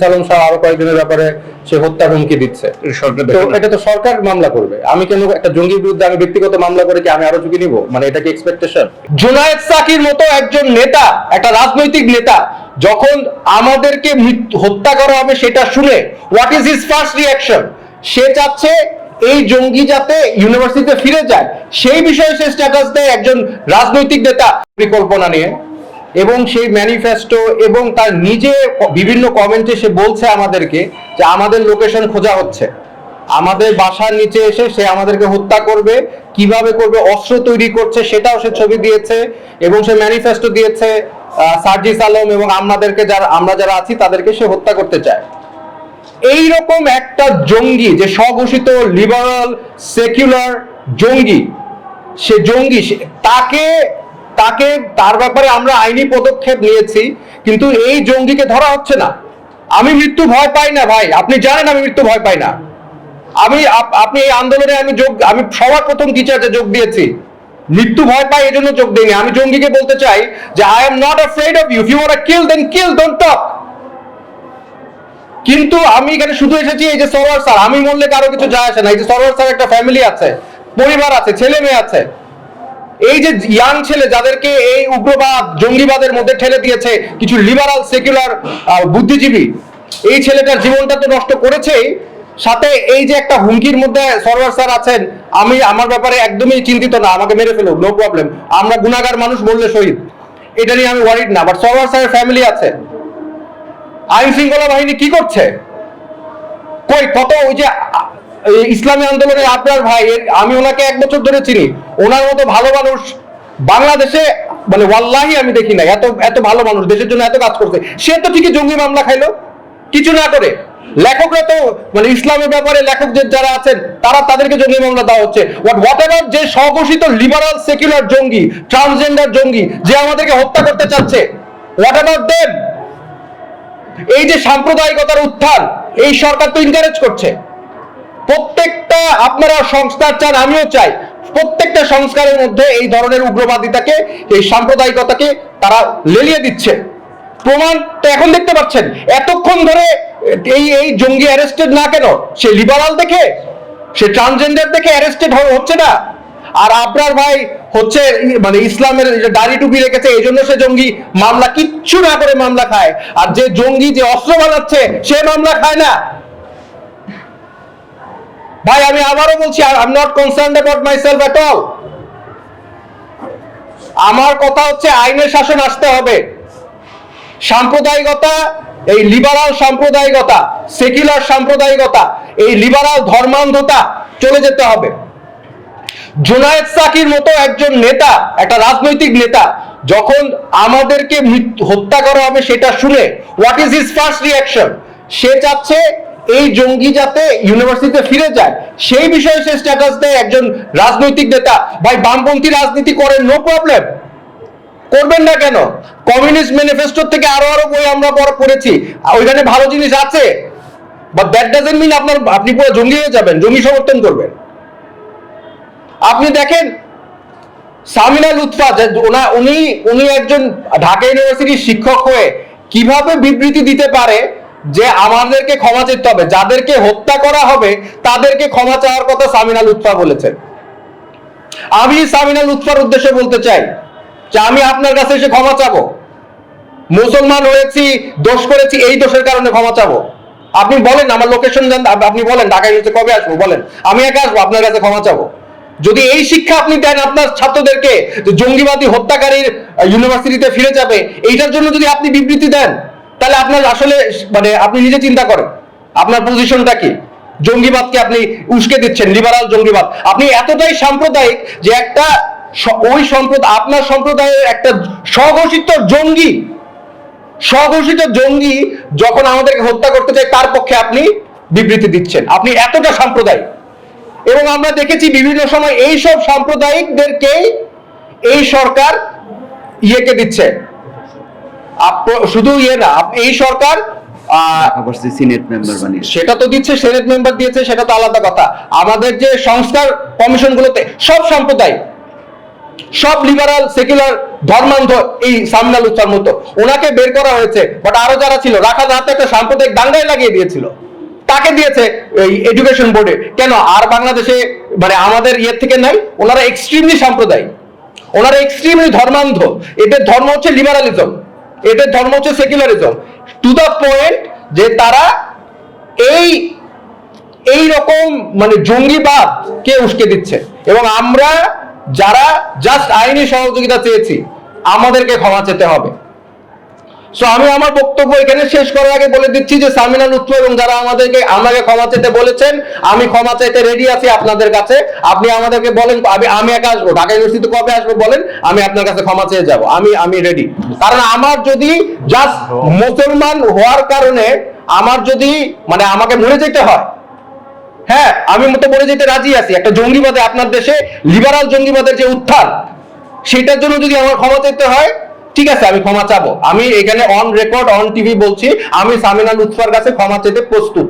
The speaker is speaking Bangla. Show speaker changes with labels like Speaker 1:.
Speaker 1: সালাম শাহ আরও কয়েকজনের ব্যাপারে সে হত্যার হুমকি দিচ্ছে। তো এটা তো সরকার মামলা করবে। আমি কেন একটা জঙ্গির বিরুদ্ধে আমি ব্যক্তিগত মামলা করে কি আমি আরও ঝুঁকি নিব? মানে এটা কি এক্সপেকটেশন জুনায়েদ সাকির মতো একজন নেতা একটা রাজনৈতিক নেতা যখন আমাদেরকে হত্যা করা হবে সেটা শুনে what is his first reaction সে চাচ্ছে এই জঙ্গি যাতে ইউনিভার্সিটিতে ফিরে যায়। সেই বিষয়ে সে স্ট্যাটাস দেয় একজন রাজনৈতিক নেতা। পরিকল্পনা নিয়ে এবং সেই ম্যানিফেস্টো এবং তার নিজে বিভিন্ন কমেন্টে সে বলছে আমাদেরকে যে আমাদের লোকেশন খোঁজা হচ্ছে। আমাদের বাসার নিচে এসে সে আমাদেরকে হত্যা করবে, কীভাবে করবে, অস্ত্র তৈরি করছে সেটাও সে ছবি দিয়েছে এবং সে ম্যানিফেস্টো দিয়েছে সার্জিস আলম এবং আমাদেরকে যারা, আমরা যারা আছি তাদেরকে সে হত্যা করতে চায়। এই রকম একটা জঙ্গি, যে স্বঘোষিত লিবারাল সেকুলার জঙ্গি, সে জঙ্গি তাকে তাকে তার ব্যাপারে আমরা আইনি পদক্ষেপ নিয়েছি, কিন্তু এই জঙ্গিকে ধরা হচ্ছে না। আমি মৃত্যু ভয় পাই না ভাই, আপনি জানেন আমি মৃত্যু ভয় পাই না। আমি আপনি এই আন্দোলনে আমি যোগ, আমি সবার প্রথম টিচারে যোগ দিয়েছি? মৃত্যু ভয় পাই এই জন্য যোগ দিইনি। আমি জঙ্গিকে বলতে চাই যে I am not afraid of you you are kill then kill don't talk কিন্তু আমি এখানে শুধু এসেছি, এই যে সরোয়ার স্যার, আমি মরলে কারও কিছু যায় আসে না। এই যে সরোয়ার স্যার একটা ফ্যামিলি আছে, পরিবার আছে, ছেলে মেয়ে আছে। এই যে ইয়াং ছেলে যাদেরকে এই উগ্রবাদ, জঙ্গিবাদের মধ্যে ঠেলে দিয়েছে, কিছু লিবারাল সেকুলার বুদ্ধিজীবী, এই ছেলেটার জীবনটা তো নষ্ট করেছেই। সাথে এই যে একটা হুমকির মধ্যে সরোয়ার স্যার আছেন, আমি আমার ব্যাপারে একদমই চিন্তিত না, আমাকে মেরে ফেলুক নো প্রবলেম আমরা গুনাগার মানুষ বললে শহীদ। এটা নিয়ে আমি ওয়ারিড না বাট সরোয়ার স্যারের ফ্যামিলি আছে। আইন শৃঙ্খলা বাহিনী কি করছে? কই, কত ওই যে ইসলামী আন্দোলনের আপনার ভাই আমি ওনাকে এক বছর ধরে চিনি। ওনার মতো ভালো মানুষ বাংলাদেশে মানে ওয়াল্লাহি আমি দেখি না এত এত ভালো মানুষ, দেশের জন্য এত কাজ করছে। সে তো ঠিকই জঙ্গি মামলা খাইলো। কিছু না করে। লেখকরা তো মানে ইসলামের ব্যাপারে লেখক যে যারা আছেন, তারা তাদেরকে জঙ্গি মামলা দেওয়া হচ্ছে। হোয়াট এভার যে স্বঘোষিত লিবারাল সেকুলার জঙ্গি ট্রান্সজেন্ডার জঙ্গি, যে আমাদেরকে হত্যা করতে চাচ্ছে হোয়াট এভার দেম এই যে সাম্প্রদায়িকতার উত্থান, এই সরকার তো ইনকারেজ করছে। প্রত্যেকটা আপনারা সংস্কার চান, আমিও চাই। প্রত্যেকটা সংস্কারের মধ্যে এই ধরনের উগ্রবাদিতাকে, এই সাম্প্রদায়িকতাকে তারা লেলিয়ে দিচ্ছে। প্রমাণ তো এখন দেখতে পাচ্ছেন, এতক্ষণ ধরে এই এই জঙ্গি অ্যারেস্টেড না কেন? সে লিবারাল দেখে, সে ট্রান্সজেন্ডার দেখে অ্যারেস্টেড হচ্ছে না। আর আপনার ভাই হচ্ছে মানে ইসলামের দাড়ি টুপি রেখেছে, এই জন্য সে জঙ্গি মামলা কিচ্ছু না করে মামলা খায়। আর যে জঙ্গি যে অস্ত্র বানাচ্ছে, সে মামলা খায় না। ভাই, আমি আবারও বলছি I am not concern about myself at all আমার কথা হচ্ছে, আইনের শাসন আসতে হবে। সাম্প্রদায়িকতা, এই লিবারাল সাম্প্রদায়িকতা সেকুলার সাম্প্রদায়িকতা, এই লিবারাল ধর্মান্ধতা চলে যেতে হবে। জোনায়েদ সাকির মতো একজন নেতা, একটা রাজনৈতিক নেতা, যখন আমাদেরকে হত্যা করা হবে সেটা শুনে what is his first reaction সে চাচ্ছে এই জঙ্গি যাতে ইউনিভার্সিটিতে ফিরে যায়, সেই বিষয়ে সে স্ট্যাটাস দেয় একজন রাজনৈতিক নেতা। ভাই, বামপন্থী রাজনীতি করেন নো প্রবলেম করবেন না কেন? কমিউনিস্ট ম্যানিফেস্টো থেকে আরও আরও বই আমরা পড়- পড়েছি। ওইখানে ভালো জিনিস আছে। বাট দ্যাট ডাজেন্ট মিন আপনার, আপনি পুরো জঙ্গি হয়ে যাবেন, জঙ্গি সমর্থন করবেন। আপনি দেখেন, সামিনা লুৎফা উনি উনি একজন ঢাকা ইউনিভার্সিটির শিক্ষক হয়ে কীভাবে বিবৃতি দিতে পারে যে আমাদেরকে ক্ষমা চাইতে হবে, যাদেরকে হত্যা করা হবে, তাদেরকে ক্ষমা চাওয়ার কথা সামিনা লুৎফা বলেছেন। আমি সামিনা লুৎফার উদ্দেশ্যে বলতে চাই যে আমি আপনার কাছে এসে ক্ষমা চাবো। মুসলমান হয়েছি, দোষ করেছি, এই দোষের কারণে ক্ষমা চাবো। আপনি বলেন, আমার লোকেশন জান, আপনি বলেন ঢাকা ইউনিভার্সিটি কবে আসব, বলেন। আমি একা আসব, আপনার কাছে ক্ষমা চাবো। যদি এই শিক্ষা আপনি দেন আপনার ছাত্রদেরকে যে জঙ্গিবাদী হত্যাকারীর ইউনিভার্সিটিতে ফিরে যাবে, এইটার জন্য যদি আপনি বিবৃতি দেন তাহলে আপনার আসলে মানে আপনি নিজে চিন্তা করেন, আপনার পজিশনটা কি? জঙ্গিবাদকে আপনি উস্কে দিচ্ছেন লিবারাল জঙ্গিবাদ। আপনি এতটাই সাম্প্রদায়িক যে একটা ওই সম্প্রদায় আপনার সম্প্রদায়ের একটা স্বঘোষিত জঙ্গি স্বঘোষিত জঙ্গি যখন আমাদেরকে হত্যা করতে চায়, তার পক্ষে আপনি বিবৃতি দিচ্ছেন। আপনি এতটা সাম্প্রদায়িক। এবং আমরা দেখেছি বিভিন্ন সময় এই সব সাম্প্রদায়িকদেরকেই এই সরকার ইয়েকে দিচ্ছে। শুধু ইয়ে না এই সরকার সেটা তো দিচ্ছে সেনেট মেম্বার দিয়েছে সেটা তো আলাদা কথা। আমাদের যে সংস্কার কমিশনগুলোতে সব সম্প্রদায় সব লিবারাল সেকুলার ধর্মান্ধ এই সামনাল উৎসার মতো ওনাকে বের করা হয়েছে বাট আরও যারা ছিল রাখাল হাতে একটা সাম্প্রদায়িক দাঙ্গায় লাগিয়ে দিয়েছিল। তাকে দিয়েছে এই এডুকেশন বোর্ডে কেন? আর বাংলাদেশে মানে আমাদের ইয়ের থেকে নাই ওনারা এক্সট্রিমলি সাম্প্রদায়িক। ওনারা এক্সট্রিমলি ধর্মান্ধ। এদের ধর্ম হচ্ছে লিবারালিজম এদের ধর্ম হচ্ছে সেকুলারিজম টু দা পয়েন্ট যে তারা এই এই রকম মানে জঙ্গিবাদ কে উস্কে দিচ্ছে। এবং আমরা যারা জাস্ট আইনি সহযোগিতা চেয়েছি, আমাদেরকে ক্ষমা চেতে হবে। সো আমি আমার বক্তব্য এখানে শেষ করার আগে বলে দিচ্ছি যে সামিনা লুৎফু এবং যারা আমাদেরকে, আমাকে ক্ষমা চাইতে বলেছেন, আমি ক্ষমা চাইতে রেডি আছি আপনাদের কাছে। আপনি আমাদেরকে বলেন, আমি আমি একা আসব, ঢাকা ইউনিভার্সিটি কবে আসব বলেন, আমি আপনার কাছে ক্ষমা চেয়ে যাব, আমি আমি রেডি কারণ আমার যদি জাস্ট মুসলমান হওয়ার কারণে আমার যদি মানে আমাকে মরে যেতে হয় হ্যাঁ আমি মতো বলে যেতে রাজি আছি। একটা জঙ্গিবাদে আপনার দেশে লিবারাল জঙ্গিবাদের যে উত্থান, সেটার জন্য যদি আমার ক্ষমা চাইতে হয় ঠিক আছে, আমি ক্ষমা চাবো। আমি এখানে অন রেকর্ড অন টিভি বলছি, আমি সামিনা লুৎফার কাছে ক্ষমা চেতে প্রস্তুত।